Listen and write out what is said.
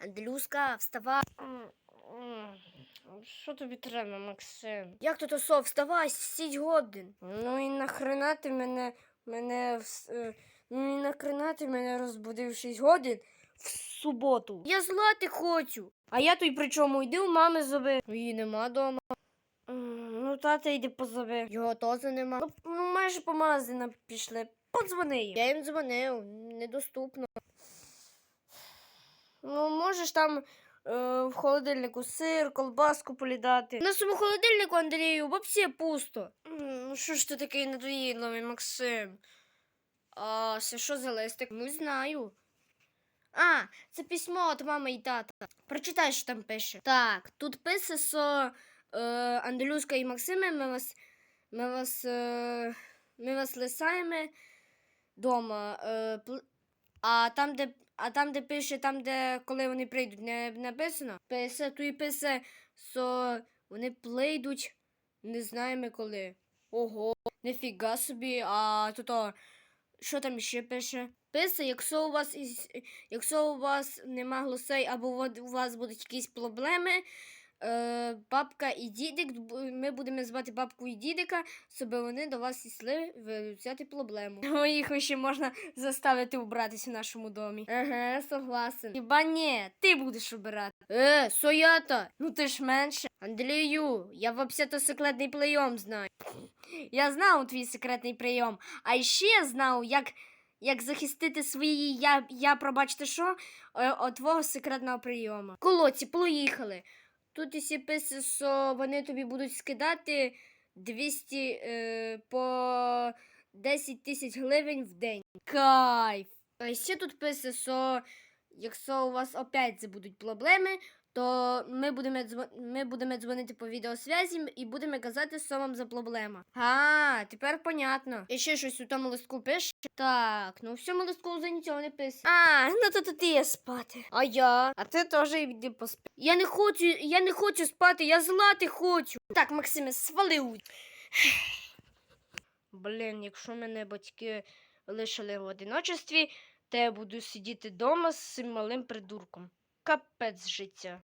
Андрюшка, вставай. Що тобі треба, Максим? Як то то вставай, сідь годин. Ну і нахрена ти мене, мене, е, ну і нахрена ти мене розбудив 6 годин в суботу. Я злати хочу. А я тут при чому? Йди у мами зови. Її нема дома. Ну, тата йди позови. Його теж нема. Ну, ну майже по магазинам пішли. Подзвони їм. Я їм дзвонив, недоступно. Ну, можеш там е, в холодильнику сир, колбаску полідати. На своєму холодильнику, Андрію, взагалі пусто. Ну що ж ти такий недоїдливий, Максим? А це що за листик? Не знаю. А, це письмо від мами і тата. Прочитай, що там пише. Так, тут пише, що е, Андрюшка і Максиме, ми вас, ми вас, е, ми вас лисаємо дома. Е, пл- а там, де, а там, де пише, там, де коли вони прийдуть, не написано. Пише, тут і пише, що вони прийдуть, не знаємо коли. Ого, нефіга собі, а то то, що там ще пише? Пише, якщо у вас якщо у вас нема голосей або у вас будуть якісь проблеми, е, бабка і дідик, ми будемо звати бабку і дідика, щоб вони до вас йшли вирішати проблему. О, їх ще можна заставити убратись в нашому домі. Ага, согласен. Хіба ні, ти будеш обирати. Е, соята! Ну ти ж менше. Андрію, я взагалі секретний прийом знаю. Я знав твій секретний прийом, а ще знав, як, як захистити свої я, я пробачте що, е, от твого секретного прийому. Колодці, поїхали. Тут і пише, що вони тобі будуть скидати 200 е, по 10 тисяч гривень в день. Кайф. А ще тут пише, що якщо у вас опять будуть проблеми, то ми будемо, дзвон- ми будемо дзвонити по відеосвязі і будемо казати, що вам за проблема. А, тепер понятно. І ще щось у тому листку пише. Так, ну в цьому листку вже нічого не пише. А, ну то, ти є спати. А я? А ти теж йди поспи. Я не хочу, я не хочу спати, я злати хочу. Так, Максиме, свалив. Блін, якщо мене батьки лишили в одиночестві, то я буду сидіти вдома з цим малим придурком. Капець життя.